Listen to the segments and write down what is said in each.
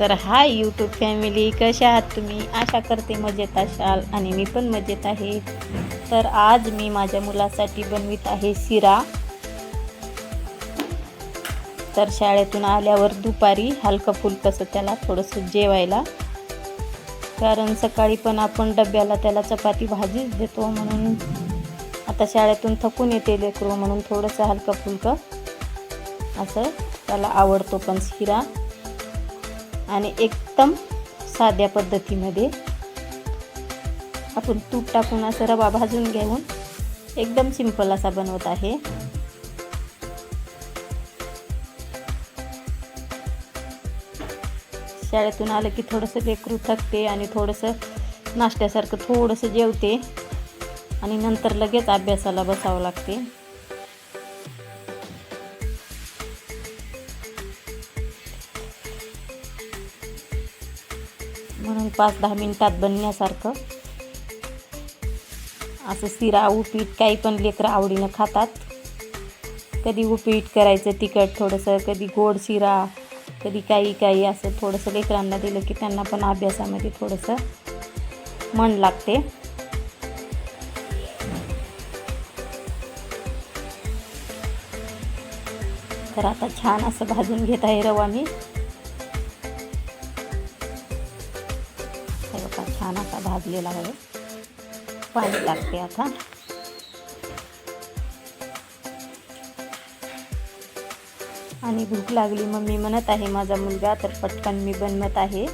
तर hi YouTube family कशा आहात तुम्ही? आशा करते मजेत असाल आणि मी पण मजेत आहे. तर आज मी माझ्या मुलासाठी बनवित आहे शिरा. तर शाळेतून आल्यावर दुपारी हलकं फुलकंसं त्याला थोडंसं जेवायला. कारण सकाळी पण आपण डब्याला त्याला चपाती भाजीच देतो म्हणून. आता शाळेतून थकून येते लेकरू म्हणून थोडंसं हलकं फुलकं. असं त्याला आवडतो पण शिरा. आणि एकदम साध्या पद्धतीमध्ये आपण तूप टाकून असं रवा भाजून घेऊन एकदम सिंपल असा बनवत आहे. शाळेतून आलं की थोडंसं लेकरू थकते आणि थोडंसं नाश्त्यासारखं थोडंसं जेवते आणि नंतर लगेच अभ्यासाला बसावं लागते. म्हणून पाच दहा मिनिटात बनण्यासारखं. असं शिरा उपीट काही पण लेकरं आवडीनं खातात. कधी उपीट करायचं तिखट थोडंसं कधी गोड शिरा कधी काही काही असं थोडंसं लेकरांना दिलं की त्यांना पण अभ्यासामध्ये थोडंसं मन लागते. तर आता छान असं भाजून घेत आहे रवा मी हे बघा छान असा भाजलेला आहे पाणी टाकते आता. आणि भूक लागली मम्मी म्हणत आहे माझा मुलगा तर पटकन मी बनवत आहे.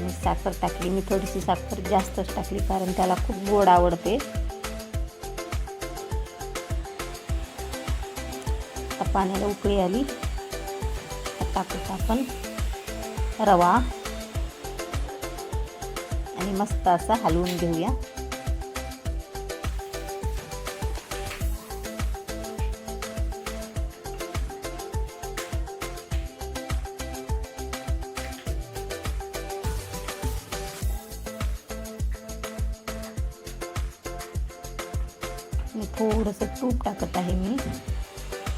मी साखर टाकली मी थोडीशी साखर जास्तच टाकली कारण त्याला खूप गोड आवडते. आता पाण्याला उकळी आली. टाकूत आपण. रवा. आणि मस्त असा हलवून घेऊया. मी थोडंसं तूप टाकत आहे मी.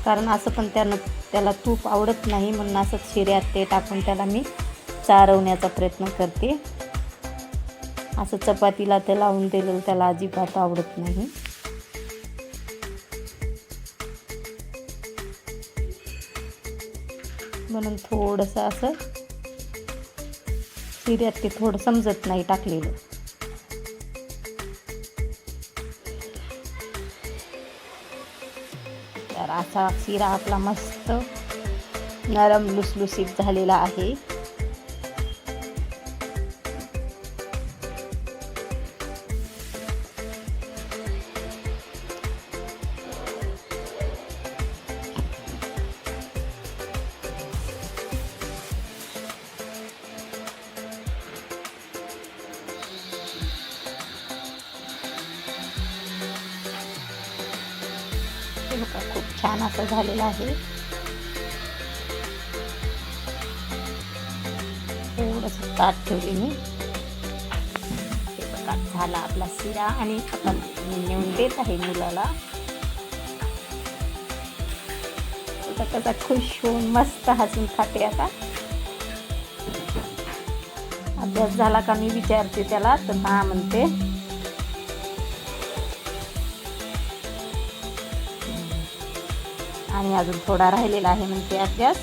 कारण असं पण त्यानं त्याला तूप आवडत नाही म्हणून असंच शिऱ्यात ते टाकून त्याला मी चारवण्याचा प्रयत्न करते. असं चपातीला ते लावून दिलेलं त्याला अजिबात आवडत नाही. म्हणून थोडंसं असं शिऱ्यात ते थोडं समजत नाही टाकलेलं. तर असा शिरा आपला मस्त नरम लुसलुसीत झालेला आहे. बघा खूप छान असं झालेलं आहे. थोडंसं ताट ठेवली मी. हे बघा झाला आपला शिरा आणि नेऊन देत आहे मुलाला. आता कसा खुश होऊन मस्त हसून खाते आता. अभ्यास झाला का मी विचारते त्याला तर हा म्हणते आणि अजून थोडा राहिलेला आहे म्हणते अभ्यास.